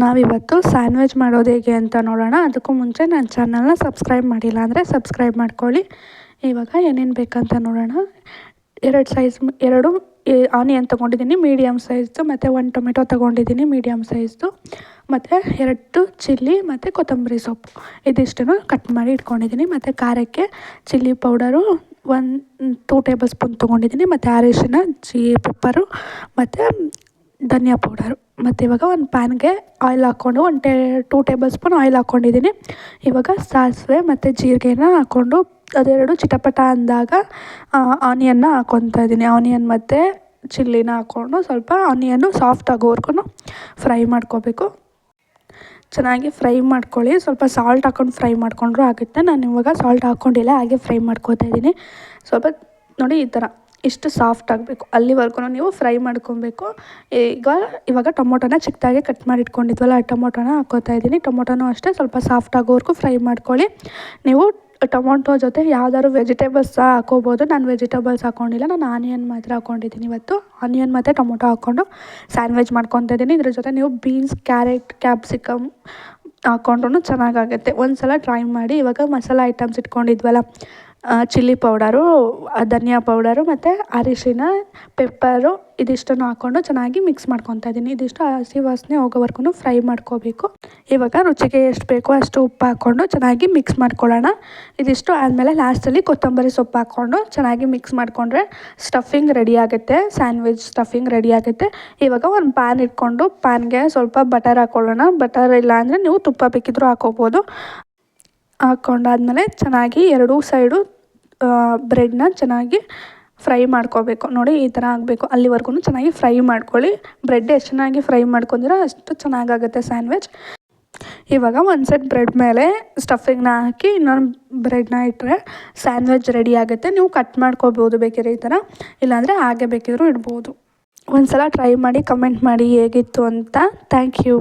ನಾವಿವತ್ತು ಸ್ಯಾಂಡ್ವಿಚ್ ಮಾಡೋದು ಹೇಗೆ ಅಂತ ನೋಡೋಣ. ಅದಕ್ಕೂ ಮುಂಚೆ ನನ್ನ ಚಾನಲ್ನ ಸಬ್ಸ್ಕ್ರೈಬ್ ಮಾಡಿಲ್ಲ ಅಂದರೆ ಸಬ್ಸ್ಕ್ರೈಬ್ ಮಾಡ್ಕೊಳ್ಳಿ. ಇವಾಗ ಏನೇನು ಬೇಕಂತ ನೋಡೋಣ. ಎರಡು ಸೈಜ್ ಎರಡು ಆನಿಯನ್ ತೊಗೊಂಡಿದ್ದೀನಿ, ಮೀಡಿಯಮ್ ಸೈಜ್ದು, ಮತ್ತು ಒಂದು ಟೊಮೆಟೊ ತೊಗೊಂಡಿದ್ದೀನಿ, ಮೀಡಿಯಮ್ ಸೈಜ್ದು, ಮತ್ತು ಎರಡು ಚಿಲ್ಲಿ, ಮತ್ತು ಕೊತ್ತಂಬರಿ ಸೊಪ್ಪು. ಇದಿಷ್ಟನ್ನು ಕಟ್ ಮಾಡಿ ಇಟ್ಕೊಂಡಿದ್ದೀನಿ. ಮತ್ತು ಖಾರಕ್ಕೆ chilli powder, one, two table spoon ತೊಗೊಂಡಿದ್ದೀನಿ, ಮತ್ತು ಅರಿಶಿನ, ಜೀ ಪೆಪ್ಪರು, ಮತ್ತು ಧನಿಯಾ ಪೌಡರು. ಮತ್ತು ಇವಾಗ ಒಂದು ಪ್ಯಾನ್ಗೆ ಆಯಿಲ್ ಹಾಕ್ಕೊಂಡು ಒಂದು ಟೇ, ಟೂ ಟೇಬಲ್ ಸ್ಪೂನ್ ಆಯಿಲ್ ಹಾಕ್ಕೊಂಡಿದ್ದೀನಿ ಇವಾಗ ಸಾಸಿವೆ ಮತ್ತು ಜೀರಿಗೆನ ಹಾಕ್ಕೊಂಡು ಅದೆರಡು ಚಿಟಪಟ ಅಂದಾಗ ಆನಿಯನ್ನ ಹಾಕ್ಕೊತಾ ಇದ್ದೀನಿ. ಆನಿಯನ್ ಮತ್ತು ಚಿಲ್ಲಿನ ಹಾಕ್ಕೊಂಡು ಸ್ವಲ್ಪ ಆನಿಯನ್ನು ಸಾಫ್ಟ್ ಆಗೋವರೆಗೂ ಫ್ರೈ ಮಾಡ್ಕೋಬೇಕು. ಚೆನ್ನಾಗಿ ಫ್ರೈ ಮಾಡ್ಕೊಳ್ಳಿ. ಸ್ವಲ್ಪ ಸಾಲ್ಟ್ ಹಾಕ್ಕೊಂಡು ಫ್ರೈ ಮಾಡಿಕೊಂಡ್ರೂ ಆಗುತ್ತೆ. ನಾನು ಇವಾಗ ಸಾಲ್ಟ್ ಹಾಕ್ಕೊಂಡಿಲ್ಲ ಹಾಗೆ ಫ್ರೈ ಮಾಡ್ಕೋತಾ ಇದ್ದೀನಿ. ಸ್ವಲ್ಪ ನೋಡಿ ಈ ಥರ ಇಷ್ಟು ಸಾಫ್ಟ್ ಆಗಬೇಕು. ಅಲ್ಲಿವರೆಗೂ ನೀವು ಫ್ರೈ ಮಾಡ್ಕೊಬೇಕು. ಈಗ, ಇವಾಗ ಟೊಮೊಟೊನ ಚಿಕ್ಕದಾಗಿ ಕಟ್ ಮಾಡಿ ಇಟ್ಕೊಂಡಿದ್ವಲ್ಲ ಆ ಟೊಮೊಟೊನ ಹಾಕೋತಾ ಇದ್ದೀನಿ. ಟೊಮೊಟೊನೂ ಅಷ್ಟೇ, ಸ್ವಲ್ಪ ಸಾಫ್ಟ್ ಆಗೋವರೆಗೂ ಫ್ರೈ ಮಾಡ್ಕೊಳ್ಳಿ. ನೀವು ಟೊಮೊಟೊ ಜೊತೆ ಯಾವ್ದಾದ್ರು ವೆಜಿಟೇಬಲ್ಸ್ ಸಹ ಹಾಕೋಬೋದು. ನಾನು ವೆಜಿಟೇಬಲ್ಸ್ ಹಾಕ್ಕೊಂಡಿಲ್ಲ ನಾನು ಆನಿಯನ್ ಮಾತ್ರ ಹಾಕ್ಕೊಂಡಿದ್ದೀನಿ ಇವತ್ತು. ಆನಿಯನ್ ಮತ್ತು ಟೊಮೊಟೊ ಹಾಕ್ಕೊಂಡು ಸ್ಯಾಂಡ್ವಿಚ್ ಮಾಡ್ಕೊತಾ ಇದ್ದೀನಿ. ಇದ್ರ ಜೊತೆ ನೀವು ಬೀನ್ಸ್ ಕ್ಯಾರೆಟ್ ಕ್ಯಾಪ್ಸಿಕಮ್ ಹಾಕ್ಕೊಂಡ್ರೂ ಚೆನ್ನಾಗಾಗುತ್ತೆ. ಒಂದು ಸಲ ಟ್ರೈ ಮಾಡಿ, ಇವಾಗ ಮಸಾಲೆ ಐಟಮ್ಸ್ ಇಟ್ಕೊಂಡಿದ್ವಲ್ಲ ಚಿಲ್ಲಿ ಪೌಡರು ಧನಿಯಾ ಪೌಡರು ಮತ್ತು ಅರಿಶಿನ, ಪೆಪ್ಪರು ಇದಿಷ್ಟನ್ನು ಹಾಕ್ಕೊಂಡು ಚೆನ್ನಾಗಿ ಮಿಕ್ಸ್ ಮಾಡ್ಕೊತಾ ಇದ್ದೀನಿ. ಇದಿಷ್ಟು ಹಸಿ ವಾಸನೆ ಹೋಗೋವರೆಗೂ ಫ್ರೈ ಮಾಡ್ಕೋಬೇಕು. ಇವಾಗ ರುಚಿಗೆ ಎಷ್ಟು ಬೇಕೋ ಅಷ್ಟು ಉಪ್ಪು ಹಾಕ್ಕೊಂಡು ಚೆನ್ನಾಗಿ ಮಿಕ್ಸ್ ಮಾಡ್ಕೊಳ್ಳೋಣ. ಇದಿಷ್ಟು ಆದಮೇಲೆ ಲಾಸ್ಟಲ್ಲಿ ಕೊತ್ತಂಬರಿ ಸೊಪ್ಪು ಹಾಕ್ಕೊಂಡು ಚೆನ್ನಾಗಿ ಮಿಕ್ಸ್ ಮಾಡಿಕೊಂಡ್ರೆ ಸ್ಟಫಿಂಗ್ ರೆಡಿ ಆಗುತ್ತೆ. ಸ್ಯಾಂಡ್ವಿಚ್ ಸ್ಟಫಿಂಗ್ ರೆಡಿ ಆಗುತ್ತೆ. ಇವಾಗ ಒಂದು ಪ್ಯಾನ್ ಇಟ್ಕೊಂಡು ಪ್ಯಾನ್ಗೆ ಸ್ವಲ್ಪ ಬಟರ್ ಹಾಕ್ಕೊಳ್ಳೋಣ ಬಟರ್ ಇಲ್ಲ ಅಂದರೆ ನೀವು ತುಪ್ಪ ಬೇಕಿದ್ರೂ ಹಾಕ್ಕೋಬೋದು ಹಾಕ್ಕೊಂಡಾದ್ಮೇಲೆ ಚೆನ್ನಾಗಿ ಎರಡೂ ಸೈಡು ಬ್ರೆಡ್ನ ಚೆನ್ನಾಗಿ ಫ್ರೈ ಮಾಡ್ಕೋಬೇಕು. ನೋಡಿ, ಈ ಥರ ಆಗಬೇಕು. ಅಲ್ಲಿವರೆಗೂ ಚೆನ್ನಾಗಿ ಫ್ರೈ ಮಾಡ್ಕೊಳ್ಳಿ. ಬ್ರೆಡ್ ಎಷ್ಟು ಚೆನ್ನಾಗಿ ಫ್ರೈ ಮಾಡ್ಕೊಂಡಿರೋ ಅಷ್ಟು ಚೆನ್ನಾಗಾಗುತ್ತೆ ಸ್ಯಾಂಡ್ವಿಚ್ ಇವಾಗ ಒಂದು ಸೆಟ್ ಬ್ರೆಡ್ ಮೇಲೆ ಸ್ಟಫಿಂಗ್ನ ಹಾಕಿ, ಇನ್ನೊಂದು ಬ್ರೆಡ್ನ ಇಟ್ಟರೆ ಸ್ಯಾಂಡ್ವಿಚ್ ರೆಡಿ ಆಗುತ್ತೆ. ನೀವು ಕಟ್ ಮಾಡ್ಕೋಬೋದು ಬೇಕಿದ್ರೆ ಈ ಥರ. ಇಲ್ಲಾಂದರೆ ಹಾಗೆ ಬೇಕಿದ್ರೂ ಇಡ್ಬೋದು. ಒಂದು ಸಲ ಟ್ರೈ ಮಾಡಿ ಕಮೆಂಟ್ ಮಾಡಿ ಹೇಗಿತ್ತು ಅಂತ. Thank you